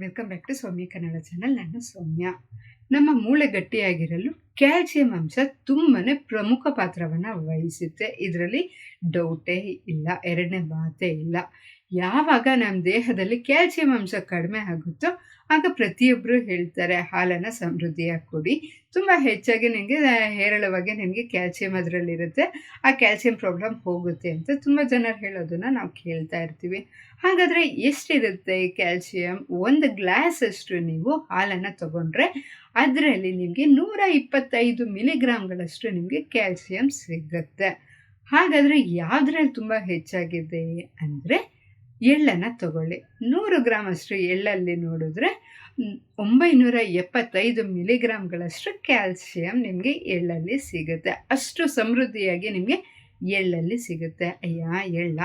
Welcome back to Soumya Kannada channel ನಾನು ಸೌಮ್ಯ. ನಮ್ಮ ಮೂಳೆ ಗಟ್ಟಿಯಾಗಿರಲು ಕ್ಯಾಲ್ಸಿಯಂ ಅಂಶ ತುಂಬಾ ಪ್ರಮುಖ ಪಾತ್ರವನ್ನು ವಹಿಸುತ್ತೆ. ಇದರಲ್ಲಿ ಡೌಟೇ ಇಲ್ಲ, ಎರಡನೇ ಮಾತೇ ಇಲ್ಲ. ಯಾವಾಗ ನಮ್ಮ ದೇಹದಲ್ಲಿ ಕ್ಯಾಲ್ಸಿಯಂ ಅಂಶ ಕಡಿಮೆ ಆಗುತ್ತೋ ಆಗ ಪ್ರತಿಯೊಬ್ಬರು ಹೇಳ್ತಾರೆ, ಹಾಲನ್ನು ಸಮೃದ್ಧಿಯಾಗಿ ಕೊಡಿ. ತುಂಬ ಹೆಚ್ಚಾಗಿ ನಿಮಗೆ ಹೇರಳವಾಗಿ ನಿಮಗೆ ಕ್ಯಾಲ್ಸಿಯಂ ಅದರಲ್ಲಿರುತ್ತೆ. ಆ ಕ್ಯಾಲ್ಸಿಯಂ ಪ್ರಾಬ್ಲಮ್ ಹೋಗುತ್ತೆ ಅಂತ ತುಂಬ ಜನರು ಹೇಳೋದನ್ನು ನಾವು ಕೇಳ್ತಾ ಇರ್ತೀವಿ. ಹಾಗಾದರೆ ಎಷ್ಟಿರುತ್ತೆ ಕ್ಯಾಲ್ಸಿಯಂ? ಒಂದು ಗ್ಲಾಸ್ ಅಷ್ಟು ನೀವು ಹಾಲನ್ನು ತಗೊಂಡ್ರೆ ಅದರಲ್ಲಿ ನಿಮಗೆ ನೂರ ಇಪ್ಪತ್ತೈದು ಮಿಲಿಗ್ರಾಮ್ಗಳಷ್ಟು ನಿಮಗೆ ಕ್ಯಾಲ್ಸಿಯಂ ಸಿಗುತ್ತೆ. ಹಾಗಾದರೆ ಯಾವುದ್ರಲ್ಲಿ ತುಂಬ ಹೆಚ್ಚಾಗಿದೆ ಅಂದರೆ ಎಳ್ಳನ್ನು ತಗೊಳ್ಳಿ. ನೂರು ಗ್ರಾಮ್ ಅಷ್ಟು ಎಳ್ಳಲ್ಲಿ ನೋಡಿದ್ರೆ ಒಂಬೈನೂರ ಎಪ್ಪತ್ತೈದು ಮಿಲಿಗ್ರಾಮ್ಗಳಷ್ಟು ಕ್ಯಾಲ್ಸಿಯಂ ನಿಮಗೆ ಎಳ್ಳಲ್ಲಿ ಸಿಗುತ್ತೆ. ಅಷ್ಟು ಸಮೃದ್ಧಿಯಾಗಿ ನಿಮಗೆ ಎಳ್ಳಲ್ಲಿ ಸಿಗುತ್ತೆ. ಅಯ್ಯ, ಎಳ್ಳ.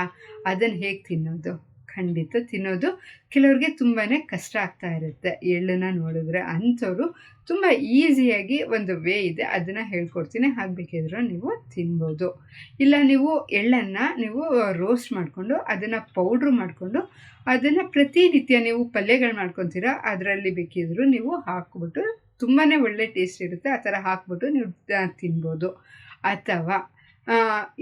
ಅದನ್ನು ಹೇಗೆ ತಿನ್ನೋದು? ಖಂಡಿತ ತಿನ್ನೋದು ಕೆಲವ್ರಿಗೆ ತುಂಬಾ ಕಷ್ಟ ಆಗ್ತಾ ಇರುತ್ತೆ. ಎಳ್ಳನ್ನ ನೋಡಿದ್ರೆ ಅಂಥವ್ರು ತುಂಬ ಈಸಿಯಾಗಿ ಒಂದು ವೇ ಇದೆ, ಅದನ್ನು ಹೇಳ್ಕೊಡ್ತೀನಿ. ಹಾಗೆ ಬೇಕಿದ್ರು ನೀವು ತಿನ್ಬೋದು. ಇಲ್ಲ ನೀವು ಎಳ್ಳನ್ನು ನೀವು ರೋಸ್ಟ್ ಮಾಡಿಕೊಂಡು ಅದನ್ನು ಪೌಡ್ರ್ ಮಾಡಿಕೊಂಡು ಅದನ್ನು ಪ್ರತಿನಿತ್ಯ ನೀವು ಪಲ್ಯಗಳು ಮಾಡ್ಕೊತೀರಾ, ಅದರಲ್ಲಿ ಬೇಕಿದ್ರು ನೀವು ಹಾಕ್ಬಿಟ್ಟು ತುಂಬಾ ಒಳ್ಳೆ ಟೇಸ್ಟ್ ಇರುತ್ತೆ, ಆ ಥರ ಹಾಕ್ಬಿಟ್ಟು ನೀವು ತಿನ್ಬೋದು. ಅಥವಾ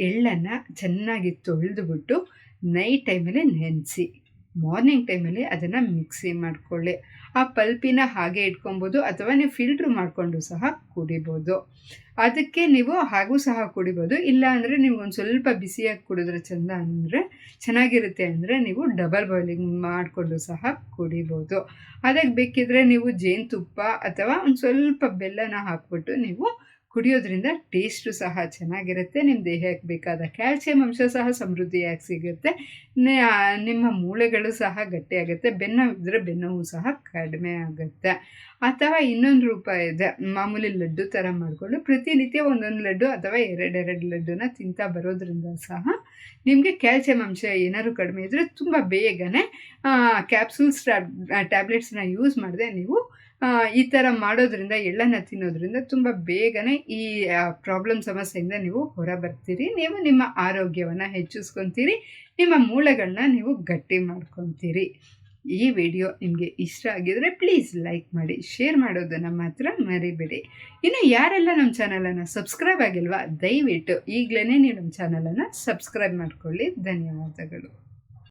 ಎಳ್ಳನ್ನು ಚೆನ್ನಾಗಿ ತೊಳೆದುಬಿಟ್ಟು ನೈಟ್ ಟೈಮಲ್ಲಿ ನೆನೆಸಿ. ಮಾರ್ನಿಂಗ್ ಟೈಮಲ್ಲಿ ಅದನ್ನು ಮಿಕ್ಸಿ ಮಾಡಿಕೊಳ್ಳಿ. ಆ ಪಲ್ಪಿನ ಹಾಗೆ ಇಟ್ಕೊಬೋದು ಅಥವಾ ನೀವು ಫಿಲ್ಟ್ರ್ ಮಾಡಿಕೊಂಡು ಸಹ ಕುಡಿಬೋದು. ಅದಕ್ಕೆ ನೀವು ಹಾಗೂ ಸಹ ಕುಡಿಬೋದು. ಇಲ್ಲ ಅಂದರೆ ನೀವು ಒಂದು ಸ್ವಲ್ಪ ಬಿಸಿಯಾಗಿ ಕುಡಿದ್ರೆ ಚೆಂದ ಅಂದರೆ ಚೆನ್ನಾಗಿರುತ್ತೆ ಅಂದರೆ ನೀವು ಡಬಲ್ ಬಾಯ್ಲಿಂಗ್ ಮಾಡಿಕೊಂಡು ಸಹ ಕುಡಿಬೋದು. ಅದಕ್ಕೆ ಬೇಕಿದ್ರೆ ನೀವು ಜೇನುತುಪ್ಪ ಅಥವಾ ಒಂದು ಸ್ವಲ್ಪ ಬೆಲ್ಲನ ಹಾಕ್ಬಿಟ್ಟು ನೀವು ಕುಡಿಯೋದ್ರಿಂದ ಟೇಸ್ಟು ಸಹ ಚೆನ್ನಾಗಿರುತ್ತೆ ನಿಮ್ಮ ದೇಹಕ್ಕೆ ಬೇಕಾದ ಕ್ಯಾಲ್ಸಿಯಂ ಅಂಶ ಸಹ ಸಮೃದ್ಧಿಯಾಗಿ ಸಿಗುತ್ತೆ. ನಿಮ್ಮ ಮೂಳೆಗಳು ಸಹ ಗಟ್ಟಿಯಾಗುತ್ತೆ, ಬೆನ್ನು ಇದ್ದರೆ ಬೆನ್ನವು ಸಹ ಕಡಿಮೆ ಆಗುತ್ತೆ. ಅಥವಾ ಇನ್ನೊಂದು ರೂಪ ಇದೆ. ಮಾಮೂಲಿ ಲಡ್ಡು ಥರ ಮಾಡಿಕೊಂಡು ಪ್ರತಿನಿತ್ಯ ಒಂದೊಂದು ಲಡ್ಡು ಅಥವಾ ಎರಡೆರಡು ಲಡ್ಡುನ ತಿಂತಾ ಬರೋದ್ರಿಂದ ಸಹ ನಿಮಗೆ ಕ್ಯಾಲ್ಸಿಯಂ ಅಂಶ ಏನಾದ್ರು ಕಡಿಮೆ ಇದ್ದರೆ ತುಂಬ ಬೇಗನೆ ಕ್ಯಾಪ್ಸೂಲ್ಸ್ ಟ್ಯಾಬ್ಲೆಟ್ಸ್ನ ಯೂಸ್ ಮಾಡದೆ ನೀವು ಈ ಥರ ಮಾಡೋದ್ರಿಂದ, ಎಳ್ಳನ್ನು ತಿನ್ನೋದ್ರಿಂದ ತುಂಬ ಬೇಗನೆ ಈ ಪ್ರಾಬ್ಲಮ್ ಸಮಸ್ಯೆಯಿಂದ ನೀವು ಹೊರ ಬರ್ತೀರಿ ನೀವು ನಿಮ್ಮ ಆರೋಗ್ಯವನ್ನು ಹೆಚ್ಚಿಸ್ಕೊತೀರಿ. ನಿಮ್ಮ ಮೂಳೆಗಳನ್ನ ನೀವು ಗಟ್ಟಿ ಮಾಡ್ಕೊತೀರಿ. ಈ ವಿಡಿಯೋ ನಿಮಗೆ ಇಷ್ಟ ಆಗಿದ್ರೆ ಪ್ಲೀಸ್ ಲೈಕ್ ಮಾಡಿ ಶೇರ್ ಮಾಡೋದನ್ನು ಮಾತ್ರ ಮರಿಬೇಡಿ. ಇನ್ನು ಯಾರೆಲ್ಲ ನಮ್ಮ ಚಾನಲನ್ನು ಸಬ್ಸ್ಕ್ರೈಬ್ ಆಗಿಲ್ವಾ, ದಯವಿಟ್ಟು ಈಗಲೇ ನೀವು ನಮ್ಮ ಚಾನಲನ್ನು ಸಬ್ಸ್ಕ್ರೈಬ್ ಮಾಡ್ಕೊಳ್ಳಿ. ಧನ್ಯವಾದಗಳು.